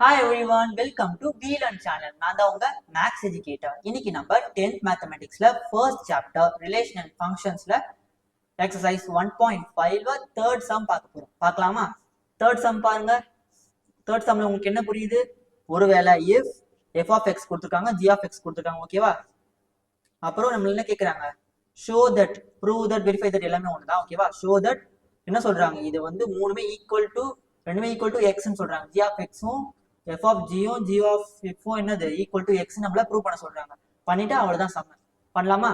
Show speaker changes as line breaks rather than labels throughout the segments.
Hi everyone welcome to பீலன் channel நான் தான் உங்க மேக்ஸ் எஜுகேட்டர் இன்னைக்கு நம்ம டென்த் மேத்தமெட்டிக்ஸ்ல ஃபர்ஸ்ட் சாப்டர் ரிலேஷன் அண்ட் ஃபங்க்ஷன்ஸ்ல எக்ஸசைஸ் ஒன் பாயிண்ட் ஃபைவ்ல தேர்ட் சம் பார்க்க போறோம். பார்க்கலாமா? தேர்ட் சம் பாருங்க. தேர்ட் சம்ல உங்களுக்கு என்ன புரியுது? ஒருவேளை இஃப் எஃப் ஆஃப் எக்ஸ் கொடுத்துருக்காங்க ஜி ஆஃப் எக்ஸ் கொடுத்துருக்காங்க ஓகேவா அப்புறம் நம்ம என்ன கேட்குறாங்க show that prove that verify that எல்லாமே ஒன்று தான் ஓகேவா ஷோ தட் என்ன சொல்றாங்க? இது வந்து மூணுமே ஈக்குவல் டு ரெண்டுமே ஈக்குவல் டு எக்ஸ்ன்னு சொல்றாங்க. ஜி ஆஃப் எக்ஸும் எஃப் ஆஃப் ஜியும் ஜி ஆஃப் எஃப்ஓ என்னது? ஈக்குவல் டு எக்ஸ் நம்மள ப்ரூவ் பண்ண சொல்றாங்க. பண்ணிட்டு அவ்வளவுதான் சம்ம பண்ணலாமா?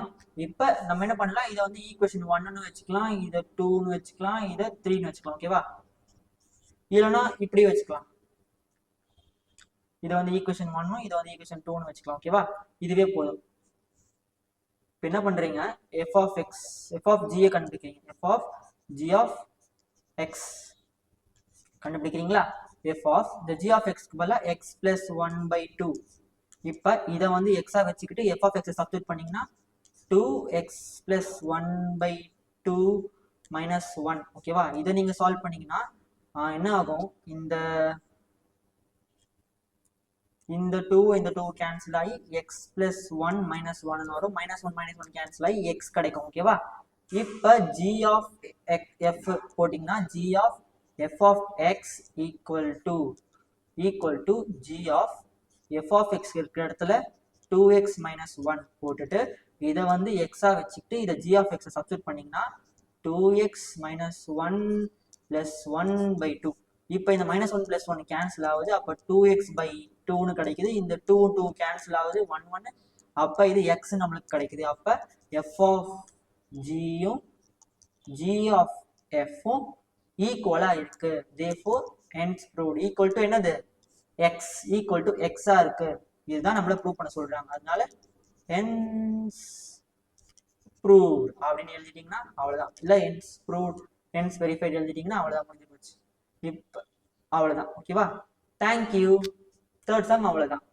இப்ப நம்ம என்ன பண்ணலாம்? இதை வந்து ஈக்குவேஷன் ஒன்னு வச்சுக்கலாம் இதை டூன்னு வச்சுக்கலாம் இதை த்ரீன்னு வச்சுக்கலாம் ஓகேவா இல்லைன்னா இப்படி வச்சுக்கலாம். இதை வந்து ஈக்குவேஷன் ஒன்னும் இதை வந்து ஈக்குவேஷன் டூன்னு வச்சுக்கலாம் ஓகேவா இதுவே போதும். இப்போ என்ன பண்றீங்க? F of x f of ஜியை கண்டுபிடிக்கிறீங்க. F of g of x கண்டுபிடிக்கிறீங்களா? F of இந்த ஜி ஆஃப் எக்ஸ்க்கு பதிலாக x plus one by two இப்போ இதை வந்து எக்ஸா வச்சுக்கிட்டு எஃப் ஆஃப் எக்ஸை சப்ஸ்டியூட் பண்ணீங்கன்னா two x plus one by two minus one ஓகேவா இதை நீங்கள் சால்வ் பண்ணீங்கன்னா என்ன ஆகும்? இந்த இந்த டூ இந்த டூ கேன்சல் ஆகி x plus one minus one வரும். Minus one minus one cancel ஆகி எக்ஸ் கிடைக்கும். ஓகேவா இப்போ ஜி ஆஃப் எஃப் போட்டிங்கன்னா g of f of x equal to equal to g of f of x இருக்கிற இடத்துல டூ எக்ஸ் மைனஸ் ஒன் போட்டுட்டு இதை வந்து எக்ஸா வச்சுக்கிட்டு இதை ஜி ஆஃப் எக்ஸை சப்ஸ்டியூட் பண்ணீங்கன்னா two x minus one plus one by two இப்போ இந்த minus one plus one cancel ஆகுது அப்போ டூ எக்ஸ் பை டூன்னு கிடைக்குது. இந்த டூ டூ கேன்சல் ஆகுது ஒன் ஒன்று அப்போ இது எக்ஸ் நம்மளுக்கு கிடைக்குது. அப்போ எஃப் ஆஃப் ஜியும் ஜி ஆஃப் எஃப்பும் ஈக்குவலா இருக்கு. Therefore hence proved equal to என்னது எக்ஸ் ஈக்குவல் டு எக்ஸா இருக்கு. இதுதான் நம்மள ப்ரூவ் பண்ண சொல்றாங்க. அதனால ஹென்ஸ் ப்ரூவ் அப்படின்னு எழுதிட்டீங்கன்னா அவ்வளவுதான். இல்ல என்ஸ் ப்ரூவ் ஹென்ஸ் வெரிஃபைட் எழுதிட்டீங்கன்னா அவ்வளவுதான் முடிஞ்சு போச்சு. இப்போ அவ்வளவுதான். ஓகேவா தேங்க்யூ தேர்ட் சம் அவ்வளவுதான்.